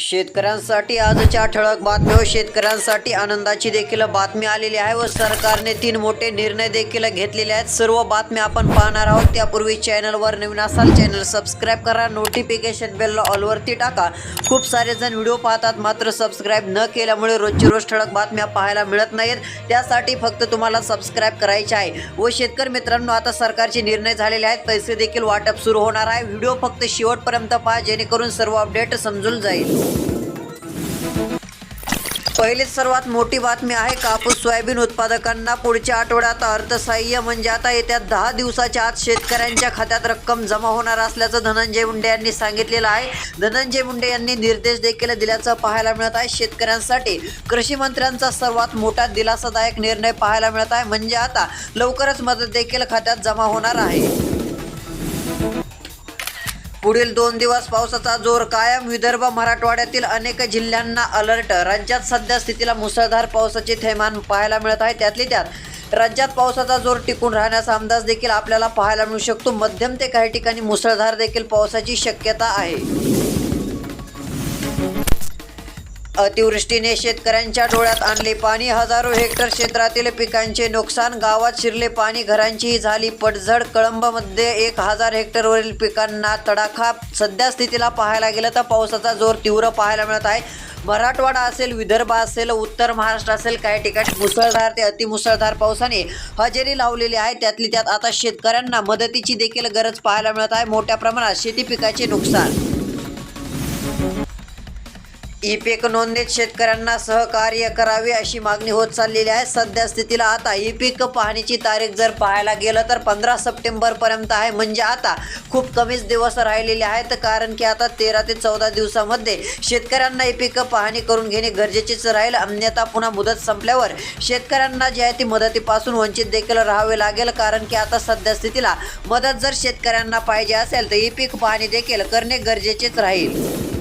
शेतकऱ्यांसाठी आजच्या ठळक बातम्या शेतकऱ्यांसाठी आनंदाची देखील बातमी आलेली आहे व सरकारने तीन मोठे निर्णय देखील घेतलेले आहेत. सर्व बातम्या आपण पाहणार आहोत. त्यापूर्वी चॅनलवर नवीन असाल चॅनल सबस्क्राईब करा नोटिफिकेशन बेल ऑलवरती टाका. खूप सारे जण व्हिडिओ पाहतात मात्र सबस्क्राईब न केल्यामुळे रोजची रोज ठळक बातम्या पाहायला मिळत नाहीत. त्यासाठी फक्त तुम्हाला सबस्क्राईब करायचे आहे. व शेतकरी मित्रांनो आता सरकारचे निर्णय झालेले आहेत. पैसे देखील वाटप सुरू होणार आहे. व्हिडिओ फक्त शेवटपर्यंत पहा जेणेकरून सर्व अपडेट समजून जाईल. पहिलीच सर्वात मोठी बातमी आहे कापूस सोयाबीन उत्पादकांना पुढच्या आठवड्यात अर्थसहाय्य. म्हणजे आता येत्या दहा दिवसाच्या आत शेतकऱ्यांच्या खात्यात रक्कम जमा होणार असल्याचं धनंजय मुंडे यांनी सांगितलेलं आहे. धनंजय मुंडे यांनी निर्देश देखील दिल्याचं पाहायला मिळत आहे. शेतकऱ्यांसाठी कृषी मंत्र्यांचा सर्वात मोठा दिलासादायक निर्णय पाहायला मिळत आहे. म्हणजे आता लवकरच मदत देखील खात्यात जमा होणार आहे. पुढील दोन दिवस पावसाचा जोर कायम. विदर्भ मराठवाड्यातील अनेक जिल्ह्यांना अलर्ट. राज्यात सध्या स्थितीला मुसळधार पावसाचे थैमान पाहायला मिळत आहे. त्यातली त्यात राज्यात पावसाचा जोर टिकून राहण्याचा अंदाज देखील आपल्याला पाहायला मिळू शकतो. मध्यम ते काही ठिकाणी मुसळधार देखील पावसाची शक्यता आहे. अतिवृष्टीने शेतकऱ्यांच्या डोळ्यात आणले पाणी. हजारो हेक्टर क्षेत्रातील पिकांचे नुकसान. गावात शिरले पाणी. घरांचीही झाली पडझड. कळंबमध्ये एक हजार हेक्टरवरील पिकांना तडाखा. सध्या स्थितीला पाहायला गेलं तर पावसाचा जोर तीव्र पाहायला मिळत आहे. मराठवाडा असेल विदर्भ असेल उत्तर महाराष्ट्र असेल काही ठिकाणी मुसळधार ते अतिमुसळधार पावसाने हजेरी लावलेली आहे. त्यातली त्यात आता शेतकऱ्यांना मदतीची देखील गरज पाहायला मिळत आहे. मोठ्या प्रमाणात शेती पिकाचे नुकसान. ई पीक नोंदणीत शेतकऱ्यांना सहकार्य करावे अशी मागणी होत चाललेली आहे. सध्या स्थितीला आता ई पीक पाहणीची तारीख जर पाहायला गेलं तर पंधरा सप्टेंबरपर्यंत आहे. म्हणजे आता खूप कमीच दिवस राहिलेले आहेत. कारण की आता तेरा ते चौदा दिवसामध्ये शेतकऱ्यांना ई पीक पाहणी करून घेणे गरजेचेच राहील. अन्यथा पुन्हा मुदत संपल्यावर शेतकऱ्यांना जी आहे ती मदतीपासून वंचित देखील राहावे लागेल. कारण की आता सध्या स्थितीला मदत जर शेतकऱ्यांना पाहिजे असेल तर ई पीक पाहणी देखील करणे गरजेचेच राहील.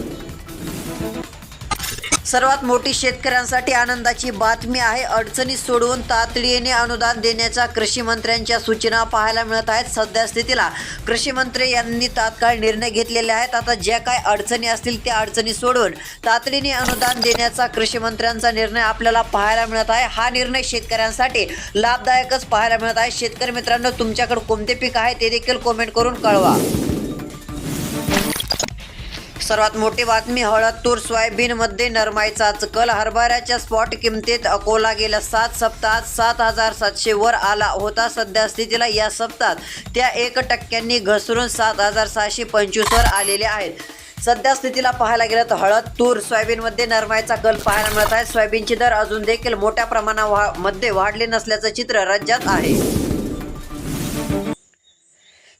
सर्वात मोठी शेतकऱ्यांसाठी आनंदाची बातमी आहे. अडचणी सोडवून तातडीने अनुदान देण्याच्या कृषी मंत्र्यांच्या सूचना पाहायला मिळत आहेत. सध्या स्थितीला कृषी मंत्री यांनी तात्काळ निर्णय घेतलेले आहेत. आता ज्या काय अडचणी असतील त्या अडचणी सोडवून तातडीने अनुदान देण्याचा कृषी मंत्र्यांचा निर्णय आपल्याला पाहायला मिळत आहे. हा निर्णय शेतकऱ्यांसाठी लाभदायकच पाहायला मिळत आहे. शेतकरी मित्रांनो तुमच्याकडे कोणते पीक आहे ते देखील कमेंट करून कळवा. सर्वात मोठी बातमी हळद तूर सोयाबीनमध्ये नरमाईचाच कल हरभऱ्याच्या स्पॉट किमतीत अकोला गेल्या सात सप्ताहात सात हजार सातशे वर आला होता. सध्या स्थितीला या सप्ताहात त्या एक टक्क्यांनी घसरून सात हजार सहाशे पंचवीसवर आलेले आहेत. सध्या स्थितीला पाहायला गेलं तर हळद तूर सोयाबीनमध्ये नरमाईचा कल पाहायला मिळत आहे. सोयाबीनचे दर अजून देखील मोठ्या प्रमाणामध्ये वाढले नसल्याचं चित्र राज्यात आहे.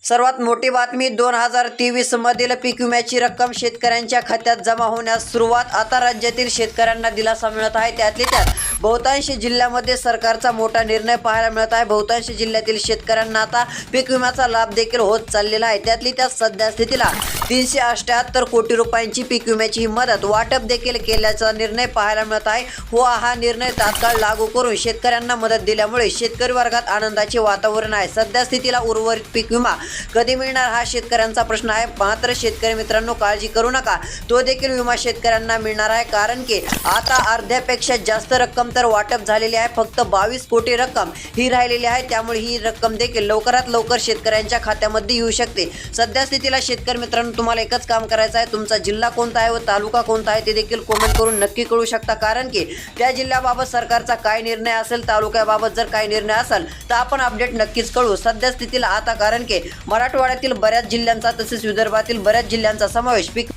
सर्वात मोठी बातमी दोन हजार तेवीस मधील पीक विम्याची रक्कम शेतकऱ्यांच्या खात्यात जमा होण्यास सुरुवात आता राज्यातील शेतकऱ्यांना दिलासा मिळत आहे. त्यातले त्यात बहुतांश जिल्ह्यामध्ये सरकारचा मोठा निर्णय पाहायला मिळत आहे. बहुतांश जिल्ह्यातील शेतकऱ्यांना आता पीक विम्याचा लाभ देखील होत चाललेला आहे. त्यातली त्यात सध्या स्थितीला तीनशे अष्ट्याहत्तर कोटी रुपयांची पीक विम्याची ही मदत वाटप देखील केल्याचा निर्णय पाहायला मिळत आहे. व हा निर्णय तात्काळ लागू करून शेतकऱ्यांना मदत दिल्यामुळे शेतकरी वर्गात आनंदाचे वातावरण आहे. सध्या स्थितीला उर्वरित पीक विमा कधी मिळणार हा शेतकऱ्यांचा प्रश्न आहे. मात्र शेतकरी मित्रांनो काळजी करू नका. तो देखील विमा शेतकऱ्यांना मिळणार आहे. कारण की आता अर्ध्यापेक्षा जास्त रक्कम तर वाटप झालेली आहे. फक्त बावीस कोटी रक्कम ही राहिलेली आहे. त्यामुळे ही रक्कम देखील लवकरात लवकर शेतकऱ्यांच्या खात्यामध्ये येऊ शकते. सध्या स्थितीला शेतकरी मित्रांनो तुम्हाला एकच काम करायचं आहे. तुमचा जिल्हा कोणता आहे व तालुका कोणता आहे ते देखील कमेंट करून नक्की कळू शकता. कारण की त्या जिल्ह्याबाबत सरकारचा काय निर्णय असेल तालुक्याबाबत जर काय निर्णय असेल तर आपण अपडेट नक्कीच कळू. सध्या स्थितीला आता कारण की मराठवाड्यातील बऱ्याच जिल्ह्यांचा तसेच विदर्भातील बऱ्याच जिल्ह्यांचा समावेश. पीक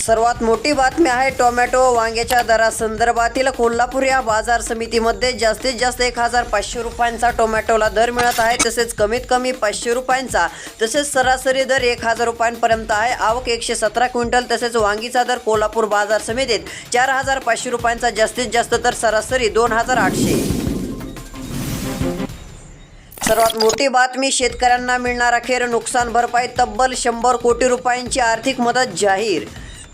सर्वात मोठी बातमी आहे टोमॅटो वांग्याच्या दरासंदर्भातील. कोल्हापूर या बाजार समितीमध्ये जास्तीत जास्त एक हजार पाचशे रुपयांचा टोमॅटोला दर मिळत आहे. तसेच कमीत कमी पाचशे रुपयांचा तसेच सरासरी दर एक हजार रुपयांपर्यंत आहे. आवक एकशे सतरा क्विंटल तसेच वांगीचा दर कोल्हापूर बाजार समितीत चार हजार पाचशे रुपयांचा जास्तीत जास्त तर सरासरी दोन हजार आठशे. सर्वात मोठी बातमी शेतकऱ्यांना मिळणार अखेर नुकसान भरपाई तब्बल शंभर कोटी रुपयांची आर्थिक मदत जाहीर.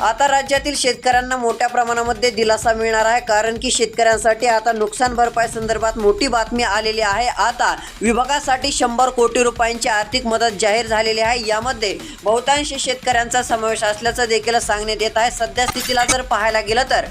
आता राज्यातील शेतकऱ्यांना मोठ्या प्रमाणामध्ये दिलासा मिळणार आहे कारण की शेतकऱ्यांसाठी आता नुकसान भरपाई संदर्भात मोठी बातमी आलेली आहे. आता विभागासाठी शंभर कोटी रुपयांची आर्थिक मदत जाहीर झालेली आहे. यामध्ये बहुतांश शेतकऱ्यांचा समावेश असल्याचं देखील सांगण्यात येत आहे. सध्या स्थितीला जर पाहायला गेलं तर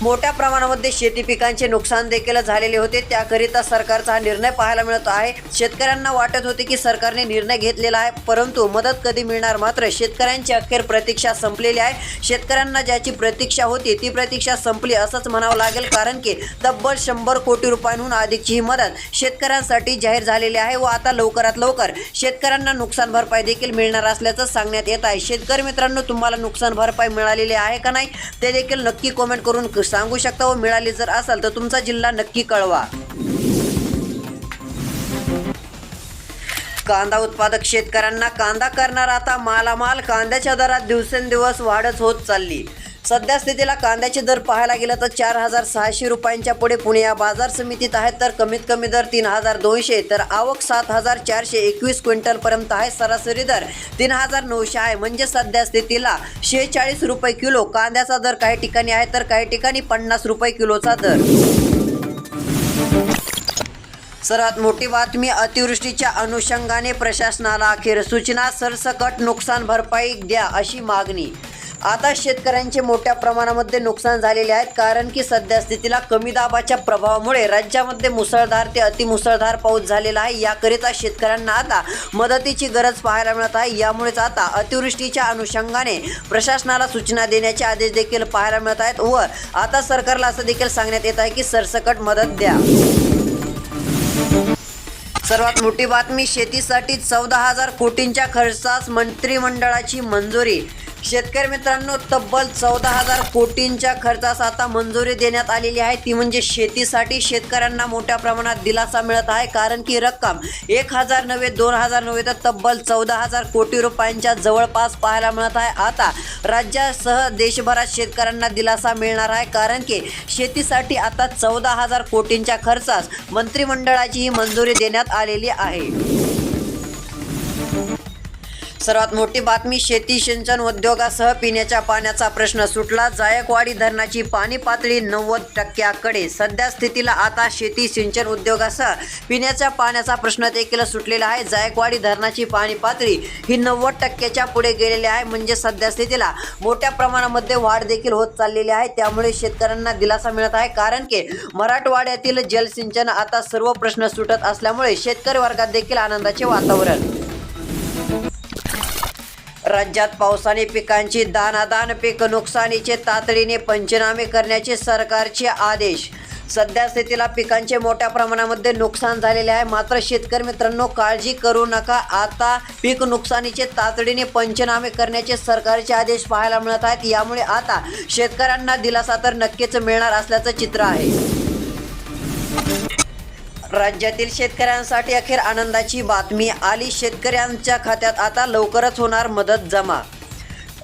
मोठ्या प्रमाणामध्ये शेती पिकांचे नुकसान देखील झालेले होते. त्याकरिता सरकारचा हा निर्णय पाहायला मिळत आहे. शेतकऱ्यांना वाटत होते की सरकारने निर्णय घेतलेला आहे परंतु मदत कधी मिळणार मात्र शेतकऱ्यांची अखेर प्रतीक्षा संपलेली आहे. शेतकऱ्यांना ज्याची प्रतीक्षा होती ती प्रतीक्षा संपली असंच म्हणावं लागेल कारण की तब्बल शंभर कोटी रुपयांहून अधिकची ही मदत शेतकऱ्यांसाठी जाहीर झालेली आहे व आता लवकरात लवकर शेतकऱ्यांना नुकसान भरपाई देखील मिळणार असल्याचं सांगण्यात येत आहे. शेतकरी मित्रांनो तुम्हाला नुकसान भरपाई मिळालेली आहे का नाही ते देखील नक्की कॉमेंट करून सांगू शकता व मिळाली जर असेल तर तुमचा जिल्हा नक्की कळवा. कांदा उत्पादक शेतकऱ्यांना कांदा करणार आता मालामाल कांद्याच्या दरात दिवसेंदिवस वाढच होत चालली. सध्या स्थितीला कांद्याचे दर पाहायला गेलं तर चार हजार सहाशे रुपयांच्या पुढे पुणे या बाजार समितीत आहेत तर कमीत कमी दर तीन हजार दोनशे तर आवक सात हजार चारशे एकवीस क्विंटलपर्यंत आहे सरासरी दर. तीन हजार नऊशे आहे. म्हणजे सध्या स्थितीला शेहेचाळीस रुपये किलो कांद्याचा दर काही ठिकाणी आहे तर काही ठिकाणी पन्नास रुपये किलोचा दर. सर्वात मोठी बातमी. अतिवृष्टीच्या अनुषंगाने प्रशासनाला अखेर सूचना. सरसकट नुकसान भरपाई द्या अशी मागणी. आता शेतकऱ्यांचे मोठ्या प्रमाणामध्ये नुकसान झालेले आहेत कारण की सध्या स्थितीला कमी दाबाच्या प्रभावामुळे राज्यामध्ये मुसळधार ते अतिमुसळधार पाऊस झालेला आहे. याकरिता शेतकऱ्यांना आता मदतीची गरज पाहायला मिळत आहे. यामुळेच आता अतिवृष्टीच्या अनुषंगाने प्रशासनाला सूचना देण्याचे आदेश देखील पाहायला मिळत आहेत व आता सरकारला असं देखील सांगण्यात येत आहे की सरसकट मदत द्या. सर्वात मोठी बातमी शेतीसाठी चौदा हजार कोटींच्या खर्चास मंत्रिमंडळाची मंजुरी शेतकरी मित्रांनो तब्बल चौदा हजार कोटींच्या खर्चास आता मंजुरी देण्यात आलेली आहे. ती म्हणजे शेतीसाठी शेतकऱ्यांना मोठ्या प्रमाणात दिलासा मिळत आहे. कारण की रक्कम एक हजार नव्हे दोन हजार नव्हे तर तब्बल चौदा हजार कोटी रुपयांच्या जवळपास पाहायला मिळत आहे. आता राज्यासह देशभरात शेतकऱ्यांना दिलासा मिळणार आहे. कारण की शेतीसाठी आता चौदा हजार कोटींच्या खर्चास मंत्रिमंडळाची ही मंजुरी देण्यात आलेली आहे. सर्वात मोठी बातमी शेती सिंचन उद्योगासह पिण्याच्या पाण्याचा प्रश्न सुटला. जायकवाडी धरणाची पाणी पातळी नव्वद टक्क्याकडे. सध्या स्थितीला आता शेती सिंचन उद्योगासह पिण्याच्या पाण्याचा प्रश्न देखील सुटलेला आहे. जायकवाडी धरणाची पाणी पातळी ही नव्वद टक्क्याच्या पुढे गेलेली आहे. म्हणजे सध्या स्थितीला मोठ्या प्रमाणामध्ये वाढ देखील होत चाललेली आहे. त्यामुळे शेतकऱ्यांना दिलासा मिळत आहे. कारण की मराठवाड्यातील जलसिंचन आता सर्व प्रश्न सुटत असल्यामुळे शेतकरी वर्गात देखील आनंदाचे वातावरण. राज्यात पावसाने पिकांची दानादान पीक नुकसानीचे तातडीने पंचनामे करण्याचे सरकारचे आदेश. सध्या स्थितीला पिकांचे मोठ्या प्रमाणामध्ये नुकसान झालेले आहे. मात्र शेतकरी मित्रांनो काळजी करू नका. आता पीक नुकसानीचे तातडीने पंचनामे करण्याचे सरकारचे आदेश पाहायला मिळत आहेत. यामुळे आता शेतकऱ्यांना दिलासा तर नक्कीच मिळणार असल्याचं चित्र आहे. राज्यातील शेतकऱ्यांसाठी अखेर आनंदाची बातमी. आली शेतकऱ्यांच्या खात्यात आता लवकरच होणार मदत जमा.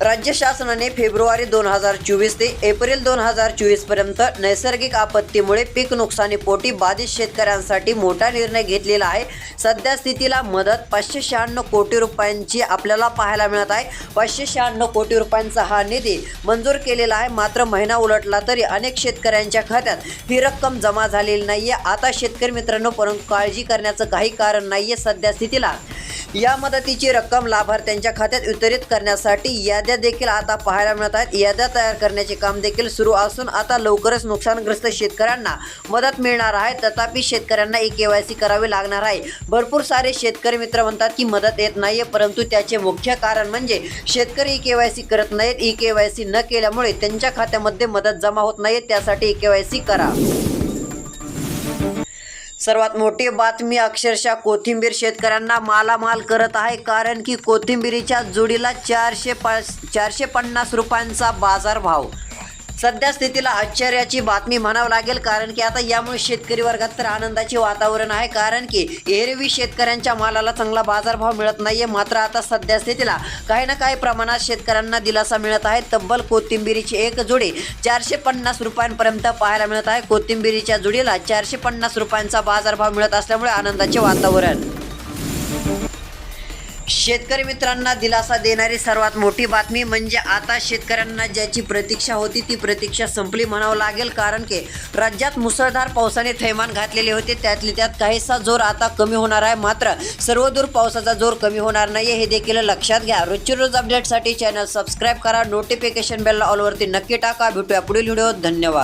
राज्य शासनाने फेब्रुवारी दोन हजार चोवीस ते एप्रिल दोन हजार चोवीसपर्यंत नैसर्गिक आपत्तीमुळे पीक नुकसानीपोटी बाधित शेतकऱ्यांसाठी मोठा निर्णय घेतलेला आहे. सध्या स्थितीला मदत पाचशे शहाण्णव कोटी रुपयांची आपल्याला पाहायला मिळत आहे. पाचशे शहाण्णव कोटी रुपयांचा हा निधी मंजूर केलेला आहे. मात्र महिना उलटला तरी अनेक शेतकऱ्यांच्या खात्यात ही रक्कम जमा झालेली नाही आहे आता शेतकरी मित्रांनो परंतु काळजी करण्याचं काही कारण नाही आहे सध्या स्थितीला. या मदतीची रक्कम लाभार्थ्यांच्या खात्यात वितरित करण्यासाठी याद्या देखील आता पाहायला मिळत आहेत. याद्या तयार करण्याचे काम देखील सुरू असून आता लवकरच नुकसानग्रस्त शेतकऱ्यांना मदत मिळणार आहे. तथापि शेतकऱ्यांना ई के वाय सी करावी लागणार आहे. भरपूर सारे शेतकरी मित्र म्हणतात की मदत येत नाहीये परंतु त्याचे मुख्य कारण म्हणजे शेतकरी ई के वाय सी करत नाहीत. ई के वाय सी न केल्यामुळे त्यांच्या खात्यामध्ये मदत जमा होत नाहीये त्यासाठी ई के वाय सी करा. सर्वात मोठी बातमी अक्षरशः कोथिंबीर शेतकऱ्यांना मालामाल करत आहे कारण की कोथिंबीरीच्या जुडीला चारशे पा चारशे पन्नास रुपयांचा बाजारभाव. सध्या स्थितीला आश्चर्याची बातमी म्हणावं लागेल कारण की आता यामुळे शेतकरी वर्गात तर आनंदाचे वातावरण आहे कारण की एरवी शेतकऱ्यांच्या मालाला चांगला बाजारभाव मिळत नाहीये. मात्र आता सध्या स्थितीला काही ना काही प्रमाणात शेतकऱ्यांना दिलासा मिळत आहे. तब्बल कोथिंबिरीची एक जोडी चारशे पन्नास रुपयांपर्यंत पाहायला मिळत आहे. कोथिंबिरीच्या जोडीला चारशे पन्नास रुपयांचा बाजारभाव मिळत असल्यामुळे आनंदाचे वातावरण. शेतकरी मित्रांना दिलासा देणारी सर्वात मोठी बातमी म्हणजे आता शेतकऱ्यांना ज्याची प्रतीक्षा होती ती प्रतीक्षा संपली म्हणावं लागेल. कारण की राज्यात मुसळधार पावसाने थैमान घातलेले होते. त्यातले त्यात काहीसा जोर आता कमी होणार आहे. मात्र सर्वदूर पावसाचा जोर कमी होणार नाही हे देखील लक्षात घ्या. रोजची रोज अपडेटसाठी चॅनल सबस्क्राईब करा. नोटिफिकेशन बेल ऑलवरती नक्की टाका. भेटूया पुढील व्हिडिओ धन्यवाद.